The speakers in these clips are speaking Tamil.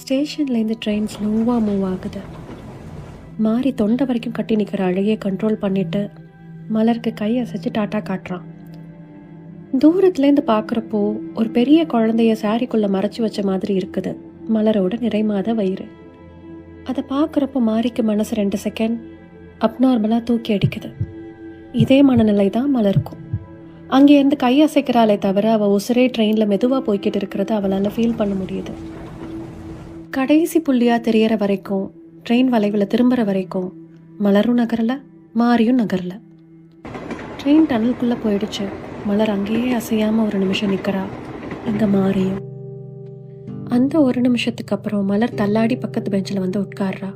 ஸ்டேஷன்லேருந்து ட்ரெயின் ஸ்லோவாக மூவ் ஆகுது. மாறி தொண்டை வரைக்கும் கட்டி நிற்கிற அழகிய கண்ட்ரோல் பண்ணிட்டு மலருக்கு கை அசைச்சு டாட்டா காட்டுறான். தூரத்துலேருந்து பார்க்குறப்போ ஒரு பெரிய குழந்தைய சாரிக்குள்ளே மறைச்சி வச்ச மாதிரி இருக்குது. மலரோட நிறைமாத வயிறு. அதை பார்க்குறப்போ மாறிக்கு மனசு ரெண்டு செகண்ட் அப்நார்மலாக தூக்கி அடிக்குது. இதே மனநிலை தான் மலருக்கும். அங்கேருந்து கை அசைக்கிறாளே தவிர அவள் உசுரே ட்ரெயினில் மெதுவாக போய்கிட்டு இருக்கிறத அவளால் ஃபீல் பண்ண முடியுது. கடைசி புள்ளியாக தெரியற வரைக்கும் ட்ரெயின் வளைவில் திரும்புகிற வரைக்கும் மலரும் நகரல மாரியும் நகரல. ட்ரெயின் டனலுக்குள்ளே போயிடுச்சு. மலர் அங்கேயே அசையாமல் ஒரு நிமிஷம் நிற்கிறா இங்கே மாறியும். அந்த ஒரு நிமிஷத்துக்கு அப்புறம் மலர் தள்ளாடி பக்கத்து பெஞ்சில் வந்து உட்கார்றா.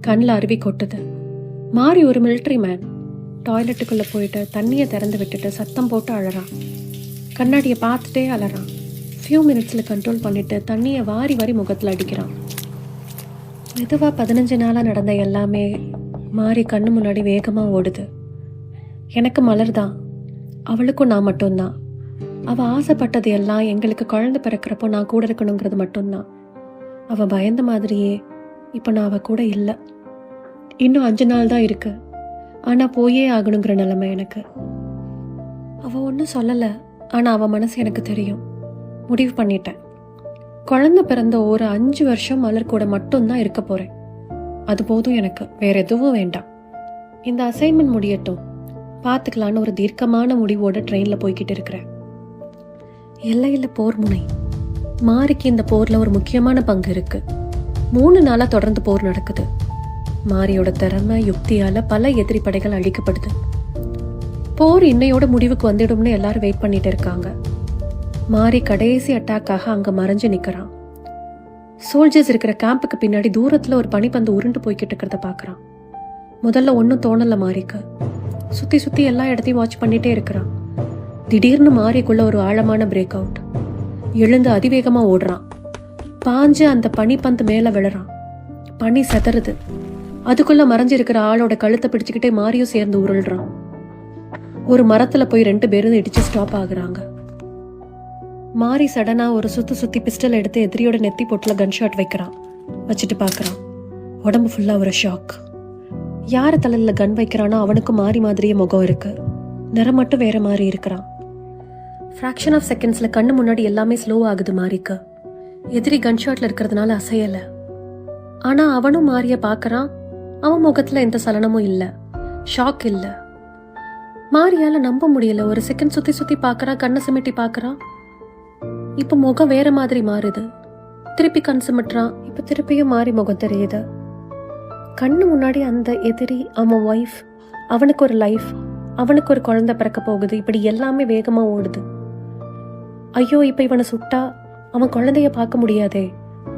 கண்ணில் அருவி கொட்டுது. மாறி ஒரு மிலிட்ரி மேன் டாய்லெட்டுக்குள்ளே போயிட்டு தண்ணியை திறந்து விட்டுட்டு சத்தம் போட்டு அழறான் கண்ணாடியை பார்த்துட்டே அழறான் ஃபியூ மினிட்ஸில் கண்ட்ரோல் பண்ணிவிட்டு தண்ணியை வாரி வாரி முகத்தில் அடிக்கிறான். மெதுவாக பதினஞ்சு நாளாக நடந்த எல்லாமே மாறி கண்ணு முன்னாடி வேகமாக ஓடுது. எனக்கு மலர் தான். அவளுக்கும் நான் மட்டும்தான். அவள் ஆசைப்பட்டது எல்லாம் எங்களுக்கு குழந்தை பிறக்கிறப்போ நான் கூட இருக்கணுங்கிறது மட்டும்தான். அவள் பயந்த மாதிரியே இப்போ நான் அவள் கூட இல்லை. இன்னும் அஞ்சு நாள் தான் இருக்கு. ஆனால் போயே ஆகணுங்கிற நிலைமை எனக்கு. அவள் ஒன்றும் சொல்லலை. ஆனால் அவள் மனசு எனக்கு தெரியும். முடிவு பண்ணிட்டேன். குழந்தை பிறந்த ஒரு அஞ்சு வருஷம் மலர் கூட மட்டும்தான் இருக்க போறேன். அது போதும் எனக்கு வேற எதுவும் வேண்டாம். இந்த அசைன்மெண்ட் முடியட்டும். பார்த்துக்கலான்னு ஒரு தீர்க்கமான முடிவோட ட்ரெயினில் போய்கிட்டு இருக்கிறேன். எல்லையில் போர் முனை. மாரிக்கு இந்த போரில் ஒரு முக்கியமான பங்கு இருக்கு. மூணு நாளாக தொடர்ந்து போர் நடக்குது. மாரியோட திறமை யுக்தியால் பல எதிரி படைகள் அழிக்கப்படுது. போர் இன்னையோட முடிவுக்கு வந்துடும்னு எல்லாரும் வெயிட் பண்ணிட்டு இருக்காங்க. மாறி கடைசி அட்டாக்காக அங்க மறைஞ்சு நிக்கிறான். சோல்ஜர்ஸ் இருக்கிற கேம்புக்கு பின்னாடி தூரத்துல ஒரு பனிப்பந்து உருண்டு போய்கிட்டு இருக்கிறத பாக்குறான். முதல்ல ஒன்றும் தோணல மாறிக்கு. சுத்தி சுத்தி எல்லா இடத்தையும் வாட்ச் பண்ணிட்டே இருக்கிறான். திடீர்னு மாறிக்குள்ள ஒரு ஆழமான பிரேக் அவுட் எழுந்து அதிவேகமா ஓடுறான். பாஞ்சு அந்த பனிப்பந்து மேல விழறான். பனி செதறுது. அதுக்குள்ள மறைஞ்சிருக்கிற ஆளோட கழுத்தை பிடிச்சுக்கிட்டே மாரியும் சேர்ந்து உருள்றான். ஒரு மரத்துல போய் ரெண்டு பேரும் இடிச்சு ஸ்டாப் ஆகுறாங்க. மாறி சடனா ஒரு சுத்து சுத்தி பிஸ்டல் எடுத்து எதிரியோட நெத்தி போட்டில் கன் ஷாட் வைக்கிறான். வச்சுட்டு பார்க்குறான். உடம்பு ஃபுல்லாக ஒரு ஷாக் யார் தலையில் கன் வைக்கிறானோ அவனுக்கும் மாறி மாதிரியே முகம் இருக்கு. நிறம் மட்டும் வேற மாதிரி இருக்கிறான். ஃப்ராக்ஷன் ஆஃப் செகண்ட்ஸில் கண்ணு முன்னாடி எல்லாமே ஸ்லோ ஆகுது மாறிக்கு. எதிரி கன் ஷாட்ல இருக்கிறதுனால அசையலை. ஆனால் அவனும் மாறியை பார்க்குறான். அவன் முகத்தில் எந்த சலனமும் இல்லை. ஷாக் இல்லை. மாரியால நம்ப முடியல. ஒரு செகண்ட் சுத்தி சுத்தி பார்க்கறான் கண்ணை சிமிட்டி பார்க்குறான் இப்ப முகம் வேற மாதிரி மாறுது. திருப்பி கண் சிமிட்டுறான். இப்ப திருப்பியும் மாறி முகம் தெரியுது. கண்ணு முன்னாடி அந்த எதிரி அவன் ஒய்ஃப் அவனுக்கு ஒரு லைஃப் அவனுக்கு ஒரு குழந்தை பிறக்க போகுது. இப்படி எல்லாமே வேகமா ஓடுது. ஐயோ இப்ப இவனை சுட்டா அவன் குழந்தைய பார்க்க முடியாதே.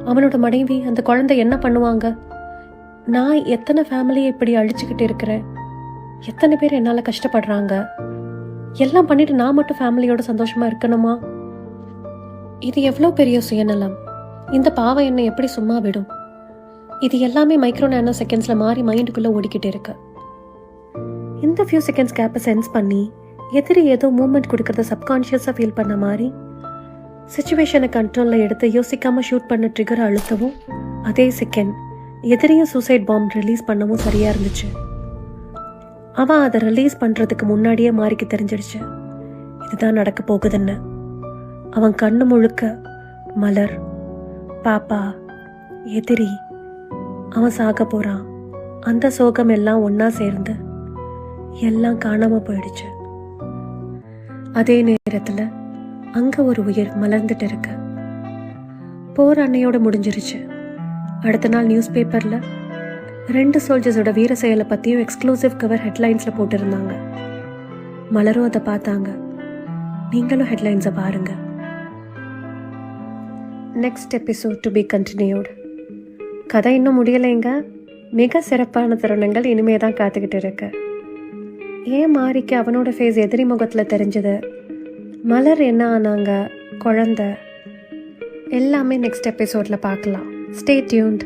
அவனோட மனைவி அந்த குழந்தை என்ன பண்ணுவாங்க? நான் எத்தனை ஃபேமிலியை இப்படி அழிச்சுக்கிட்டு இருக்கிறேன்? எத்தனை பேர் என்னால கஷ்டப்படுறாங்க? எல்லாம் பண்ணிட்டு நான் மட்டும் ஃபேமிலியோட சந்தோஷமா இருக்கணுமா? இது எவ்வளோ பெரிய சுயநலம்? இந்த பாவம் என்னை எப்படி சும்மா விடும்? இது எல்லாமே மைக்ரோ நேனோ செகண்ட்ஸில் மாறி மைண்டுக்குள்ளே ஓடிக்கிட்டு இருக்கு. இந்த ஃபியூ செகண்ட்ஸ் கேப்பை சென்ஸ் பண்ணி எதிரி ஏதோ மூமெண்ட் கொடுக்கறத சப்கான்ஷியஸாக ஃபீல் பண்ண மாதிரி சுச்சுவேஷனை கண்ட்ரோலில் எடுத்து யோசிக்காமல் ஷூட் பண்ண ட்ரிகர் அழுத்தவும் அதே செகண்ட் எதிரியும் சூசைட் பாம்ப் ரிலீஸ் பண்ணவும் சரியாக இருந்துச்சு. அவன் அதை ரிலீஸ் பண்ணுறதுக்கு முன்னாடியே மாறிக்கு தெரிஞ்சிடுச்சு. இதுதான் நடக்க போகுதுன்னு. அவன் கண்ணு முழுக்க மலர் பாப்பா எதிரி. அவன் சாக போறான். அந்த சோகம் எல்லாம் ஒன்னா சேர்ந்து எல்லாம் காணாம போயிடுச்சு. அதே நேரத்துல அங்க ஒரு உயிர் மலர்ந்துட்டு இருக்கு. போர் அன்னையோட முடிஞ்சிருச்சு. அடுத்த நாள் நியூஸ் பேப்பர்ல ரெண்டு சோல்ஜர்ஸோட வீர செயலை பத்தியும் எக்ஸ்க்ளூசிவ் கவர் ஹெட்லைன்ஸ்ல போட்டிருந்தாங்க. மலரும் அதை பார்த்தாங்க. நீங்களும் ஹெட்லைன்ஸை பாருங்க. Next episode to be continued கதை இன்னும் முடியலைங்க. மிக சிறப்பான தருணங்கள் இனிமே தான் காத்துக்கிட்டு இருக்கு. ஏன் மாறிக்கு அவனோட ஃபேஸ் எதிரி முகத்தில் தெரிஞ்சது? மலர் என்ன ஆனாங்க? குழந்த. எல்லாமே நெக்ஸ்ட் எபிசோடில் பார்க்கலாம். ஸ்டே டியூன்ட்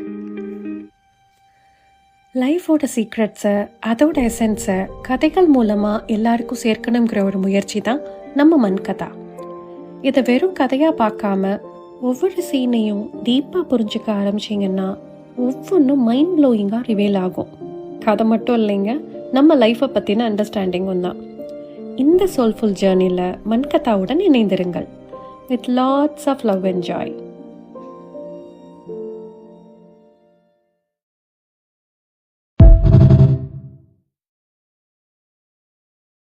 லைஃபோட சீக்ரெட்ஸை அதோட எசன்ஸை கதைகள் மூலமாக எல்லாருக்கும் சேர்க்கணுங்கிற ஒரு முயற்சி தான் நம்ம மண் கதா இதை வெறும் கதையாக பார்க்காம ஒவ்வொரு சீனையும் டீப்பாக புரிஞ்சுக்க ஆரம்பிச்சிங்கன்னா ஒவ்வொன்றும் மைண்ட் ப்ளோயிங்காக ரிவேல் ஆகும். கதை மட்டும் இல்லைங்க நம்ம லைஃப்பை பற்றின அண்டர்ஸ்டாண்டிங்கும் தான். இந்த சோல்ஃபுல் ஜேர்னியில் மன்கதாவுடன் இணைந்திருங்கள். With lots of love and joy